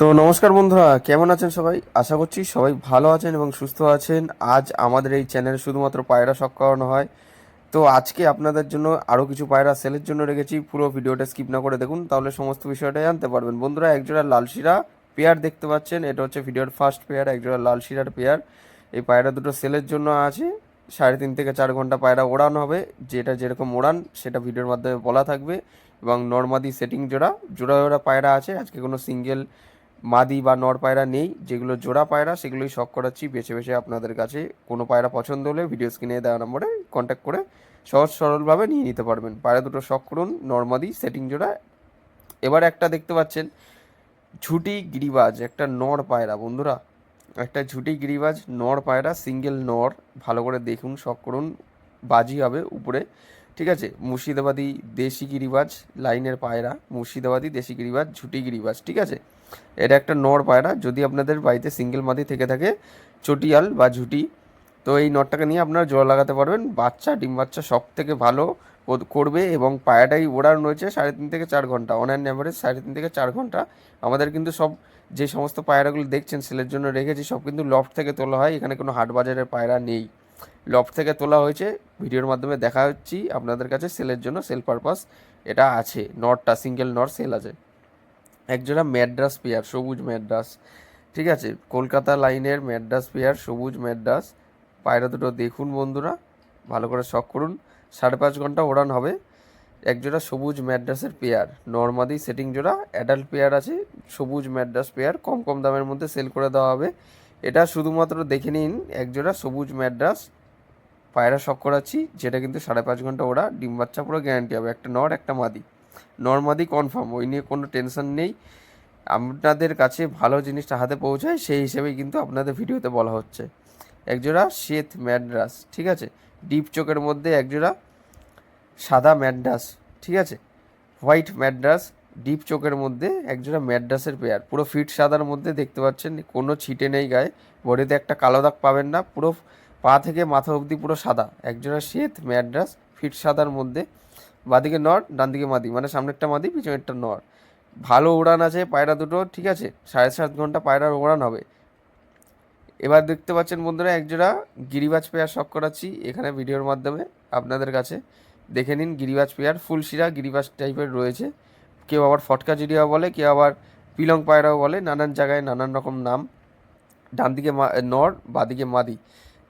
তো নমস্কার বন্ধুরা, কেমন আছেন সবাই? আশা করছি সবাই ভালো আছেন এবং সুস্থ আছেন। আজ আমাদের এই চ্যানেলে শুধুমাত্র পায়রা শখ করানো হয়। তো আজকে আপনাদের জন্য আরও কিছু পায়রা সেলের জন্য রেখেছি। পুরো ভিডিওটা স্কিপ না করে দেখুন, তাহলে সমস্ত বিষয়টা জানতে পারবেন। বন্ধুরা একজোড়া লাল শিরা পেয়ার দেখতে পাচ্ছেন। এটা হচ্ছে ভিডিওর ফার্স্ট পেয়ার একজোড়া লাল শিরার পেয়ার। এই পায়রা দুটো সেলের জন্য আছে। সাড়ে তিন থেকে চার ঘণ্টা পায়রা ওড়ানো হবে। যেটা যেরকম ওড়ান, সেটা ভিডিওর মাধ্যমে বলা থাকবে। এবং নর্মাদি সেটিং জোড়া জোড়া জোড়া পায়রা আছে। আজকে কোনো সিঙ্গেল মাদি বা নর পায়রা নেই, যেগুলো জোড়া পায়রা, সেগুলোই শখ করাচ্ছি, বেছে বেছে আপনাদের কাছে কোনো পায়রা পছন্দ হলে ভিডিও স্ক্রিনে দেওয়া নম্বরে কন্ট্যাক্ট করে সহজ সরলভাবে নিয়ে নিতে পারবেন। পায়রা দুটো শখ করুন নর্মাদি সেটিং জোড়া। এবার একটা দেখতে পাচ্ছেন, ঝুটি গিরিবাজ, একটা নর পায়রা, বন্ধুরা। একটা ঝুটি গিরিবাজ, নর পায়রা সিঙ্গেল নর, ভালো করে দেখুন, শখ করুন, বাজি হবে উপরে, ঠিক আছে? মুর্শিদাবাদি দেশি গিরিবাজ, লাইনের পায়রা, মুর্শিদাবাদি দেশি গিরিবাজ, ঝুটি গিরিবাজ, ঠিক আছে? এটা একটা নর পায়রা যদি আপনাদের বাড়িতে সিঙ্গেল মাদি থেকে থাকে, চটিয়াল বা ঝুটি, তো এই নটটাকে নিয়ে আপনারা জোড়া লাগাতে পারবেন। বাচ্চা, ডিম বাচ্চা সব থেকে ভালো করবে এবং পায়রাটাই ওড়ান রয়েছে সাড়ে তিন থেকে চার ঘণ্টা। অন অ্যাভারেজ সাড়ে তিন থেকে চার ঘণ্টা। আমাদের কিন্তু সব যে সমস্ত পায়রাগুলো দেখছেন, সেলের জন্য রেখেছি, সব কিন্তু লফট থেকে তোলা হয়। এখানে কোনো হাট বাজারের পায়রা নেই। লফট থেকে তোলা হয়েছে। ভিডিওর মাধ্যমে দেখা হচ্ছি আপনাদের কাছে সেলের জন্য সেল পারপাস এটা আছে। নটটা সিঙ্গেল নট সেল আছে। একজোড়া ম্যাড্রাস পেয়ার, সবুজ ম্যাড্রাস, ঠিক আছে? কলকাতা লাইনের ম্যাড্রাস পেয়ার, সবুজ ম্যাড্রাস, পায়রা দুটো দেখুন বন্ধুরা, ভালো করে শখ করুন। সাড়ে পাঁচ ঘণ্টা ওড়ান হবে। একজোড়া সবুজ ম্যাড্রাসের পেয়ার, নর্মাদি সেটিং জোড়া, অ্যাডাল্ট পেয়ার আছে, সবুজ ম্যাড্রাস পেয়ার, কম কম দামের মধ্যে সেল করে দেওয়া হবে। এটা শুধুমাত্র দেখে নিন, একজোড়া সবুজ ম্যাড্রাস, পায়রা শখ করাচ্ছি, যেটা কিন্তু সাড়ে পাঁচ ঘণ্টা ওরা ডিম বাচ্চা পুরো গ্যারান্টি হবে, একটা নর, একটা মাদি। নর্মাদি কনফার্ম ওই নিয়ে কোনো টেনশন নেই। আপনাদের কাছে ভালো জিনিসটা হাতে পৌঁছায়, সেই হিসেবেই কিন্তু আপনাদের ভিডিওতে বলা হচ্ছে। একজোড়া শ্বেত ম্যাড্রাস ঠিক আছে? ডিপ চোখের মধ্যে একজোড়া সাদা ম্যাড্রাস ঠিক আছে? হোয়াইট ম্যাড্রাস ডিপ চোখের মধ্যে একজোড়া ম্যাড্রাসের পেয়ার পুরো ফিট সাদার মধ্যে দেখতে পাচ্ছেন, কোনো ছিটে নেই গায়ে। বডিতে একটা কালো দাগ পাবেন না, পুরো পা থেকে মাথা অবধি পুরো সাদা। একজোড়া শ্বেত ম্যাড্রাস ফিট সাদার মধ্যে। বাদিকে নর ডান দিকে মাদি। মানে সামনেরটা মাদি, পিছনেরটা নর ভালো উড়ান আছে পায়রা দুটো, ঠিক আছে? সাড়ে সাত ঘণ্টা পায়রার উড়ান হবে। এবার দেখতে পাচ্ছেন বন্ধুরা, একজোড়া গিরিবাজ পেয়ার শখ করাচ্ছি। এখানে ভিডিওর মাধ্যমে আপনাদের কাছে দেখে নিন গিরিবাজ পেয়ার। ফুল শিরা গিরিবাজ টাইপের রয়েছে। কেউ আবার ফটকা জিরিয়া বলে, কেউ আবার পিলং পায়রাও বলে, নানান জায়গায় নানান রকম নাম। ডান দিকে নর বাদিকে মাদি।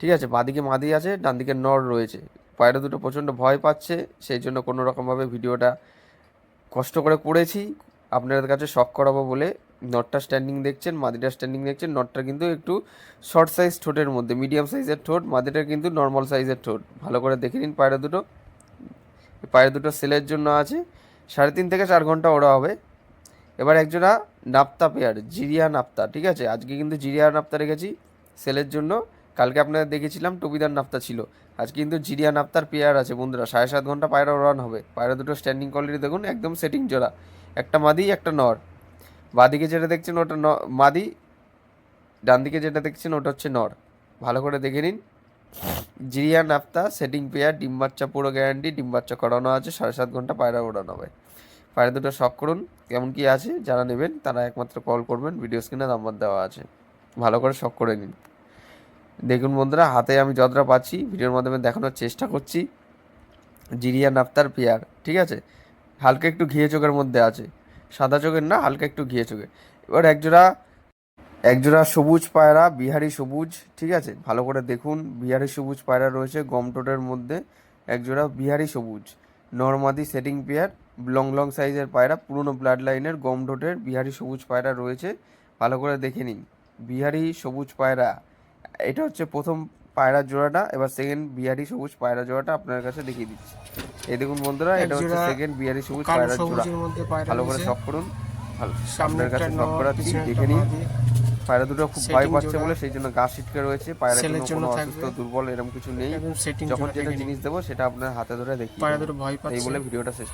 ঠিক আছে? বাদিকে মাদি আছে ডান দিকে নর রয়েছে। পায়রা দুটো প্রচণ্ড ভয় পাচ্ছে, সেই জন্য কোনো রকমভাবে ভিডিওটা কষ্ট করে করেছি। আপনাদের কাছে শখ করাবো বলে নটটা স্ট্যান্ডিং দেখছেন, মাদিটা স্ট্যান্ডিং দেখছেন, নটটা কিন্তু একটু শর্ট সাইজ ঠোঁটের মধ্যে মিডিয়াম সাইজের ঠোঁট, মাদিটা কিন্তু নর্মাল সাইজের ঠোঁট। ভালো করে দেখে নিন পায়রা দুটো। পায়রা দুটো সেলের জন্য আছে। সাড়ে তিন থেকে চার ঘণ্টা ওরা হবে। এবার একজোড়া নাপ্তা পেয়ার, জিরিয়া নাপ্তা, ঠিক আছে? আজকে কিন্তু জিরিয়া নাপ্তা রেখেছি সেলের জন্য। কালকে আপনাদের দেখেছিলাম টবিদার নাপ্তা ছিল। আজকে কিন্তু জিরিয়া নাপ্তার পেয়ার আছে বন্ধুরা, সাড়ে সাত ঘণ্টা পায়রা ওড়ান হবে। পায়রা দুটো স্ট্যান্ডিং কোয়ালিটি দেখুন, একদম সেটিং জোড়া। একটা মাদি, একটা নর। বাদিকে যেটা দেখছেন ওটা ন মাদি ডান দিকে যেটা দেখছেন ওটা হচ্ছে নর। ভালো করে দেখে নিন। জিরিয়া নাপ্তা সেটিং পেয়ার ডিম বাচ্চা পুরো গ্যারান্টি ডিম বাচ্চা করানো আছে, সাড়ে সাত ঘণ্টা পায়রা ওড়ানো হবে। পায়রা দুটো শখ করুন, কেমন কি আছে, যারা নেবেন তারা একমাত্র কল করবেন ভিডিও স্ক্রিনে নাম্বার দেওয়া আছে। ভালো করে শখ করে নিন। দেখুন বন্ধুরা, হাতে আমি যতটা পাচ্ছি, ভিডিওর মাধ্যমে দেখানোর চেষ্টা করছি। জিরিয়া নাফতার পেয়ার, ঠিক আছে? হালকা একটু ঘিয়ে চোখের মধ্যে আছে। সাদা চোখের না, হালকা একটু ঘিয়ে চোখের। এবার একজোড়া একজোড়া সবুজ পায়রা, বিহারি সবুজ, ঠিক আছে? ভালো করে দেখুন, বিহারি সবুজ পায়রা রয়েছে, গম টোটের মধ্যে একজোড়া বিহারি সবুজ। নর্মাদি সেটিং পেয়ার, লং লং সাইজের পায়রা, পুরনো ব্লাড লাইনের গম টোটের বিহারি সবুজ পায়রা রয়েছে। ভালো করে দেখে নিন, বিহারি সবুজ পায়রা। এটা হচ্ছে প্রথম পায়রা জোড়াটা এবার সেকেন্ড বিহারি সবুজ পায়রা জোড়াটা আপনার কাছে দেখিয়ে দিচ্ছি। এই দেখুন বন্ধুরা এটা হচ্ছে সেকেন্ড বিহারি সবুজ পায়রা জোড়া। ভালো করে। শখ করুন। ভালো আপনার কাছে শখ করাচ্ছি দেখে নিন। পায়রা দুটো খুব ভয় পাচ্ছে বলে সেই জন্য গা ছিটকে রয়েছে পায়রা কোনো অসুস্থ দুর্বল এরকম কিছু নেই। যখন যেটা জিনিস দেবো সেটা আপনার হাতে ধরে দেখিয়ে পায়রা দুটো ভয় এই বলে ভিডিওটা শেষ করি।